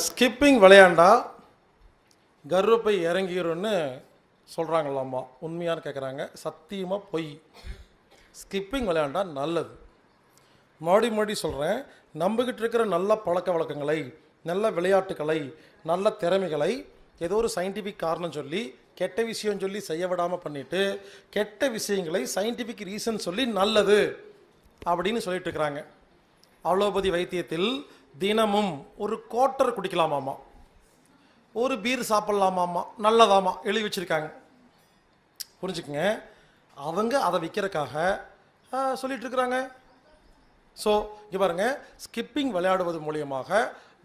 Skipping விளையாண்டா கர்வப்பை இறங்கிடும்னு சொல்கிறாங்களாம்மா உண்மையான்னு கேட்குறாங்க சத்தியமாக பொய். ஸ்கிப்பிங் விளையாண்டா நல்லது. மறுபடி மறுபடி சொல்கிறேன் நம்பிக்கிட்டு இருக்கிற நல்ல பழக்க வழக்கங்களை நல்ல விளையாட்டுகளை நல்ல திறமைகளை ஏதோ ஒரு சயின்டிஃபிக் காரணம் சொல்லி கெட்ட விஷயம் சொல்லி செய்ய விடாமல் பண்ணிவிட்டு கெட்ட விஷயங்களை சயின்டிஃபிக் ரீசன் சொல்லி நல்லது அப்படின்னு சொல்லிட்டு இருக்கிறாங்க. அலோபதி வைத்தியத்தில் தினமும் ஒரு கோட்டர் குடிக்கலாமாம்மா ஒரு பீர் சாப்பிட்லாமாம்மா நல்லதாமா? எழுதி வச்சுருக்காங்க. புரிஞ்சுக்குங்க. அவங்க அதை விற்கிறக்காக சொல்லிட்டு இருக்கிறாங்க ஸோ இங்கே பாருங்க. ஸ்கிப்பிங் விளையாடுவது மூலியமாக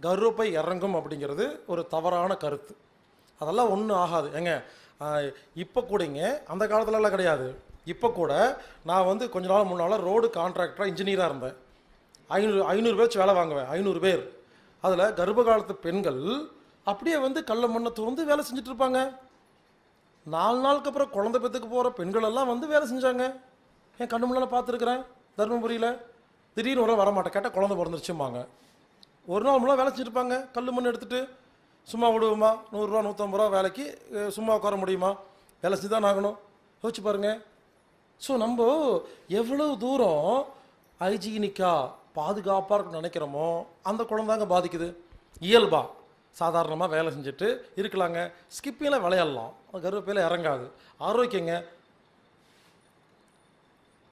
கர்வப்பை இறங்கும் அப்படிங்கிறது ஒரு தவறான கருத்து. அதெல்லாம் ஒன்றும் ஆகாது. ஏங்க இப்போ கூடங்க அந்த காலத்துலலாம் கிடையாது. இப்போ கூட நான் வந்து கொஞ்ச நாள் முன்னால் ரோடு கான்ட்ராக்டராக இன்ஜினியராக இருந்தேன். ஐநூறு ஐநூறு பேர் வேலை வாங்குவேன் ஐநூறு பேர். அதில் கர்ப்ப காலத்து பெண்கள் அப்படியே வந்து கல்ல மண்ணை துறந்து வேலை செஞ்சுட்டு இருப்பாங்க. நாலு நாளுக்கு அப்புறம் குழந்தை பெற்றுக்கு போகிற பெண்கள் எல்லாம் வந்து வேலை செஞ்சாங்க. என் கண்ணு முன்னால் பார்த்துருக்குறேன் தருமபுரியில். திடீர்னு ஒரு வரமாட்டேன் கேட்டால் குழந்தை பிறந்துருச்சும்பாங்க. ஒரு நாள் முன்னாள் வேலை செஞ்சுருப்பாங்க கல் மண் எடுத்துட்டு சும்மா விடுவோமா நூறுரூவா நூற்றம்பது ரூபா வேலைக்கு சும்மா உட்கார முடியுமா? வேலை செஞ்சு தான் ஆகணும். யோசிச்சு பாருங்க. ஸோ நம்ம எவ்வளவு தூரம் ஹைஜீனிக்காக பாதுகாப்பாக இருக்குன்னு நினைக்கிறோமோ அந்த குழந்தாங்க பாதிக்குது. இயல்பா. சாதாரணமாக வேலை செஞ்சுட்டு இருக்கலாங்க. ஸ்கிப்பிங்கில் விளையாடலாம். கருவேப்பில இறங்காது. ஆரோக்கியங்க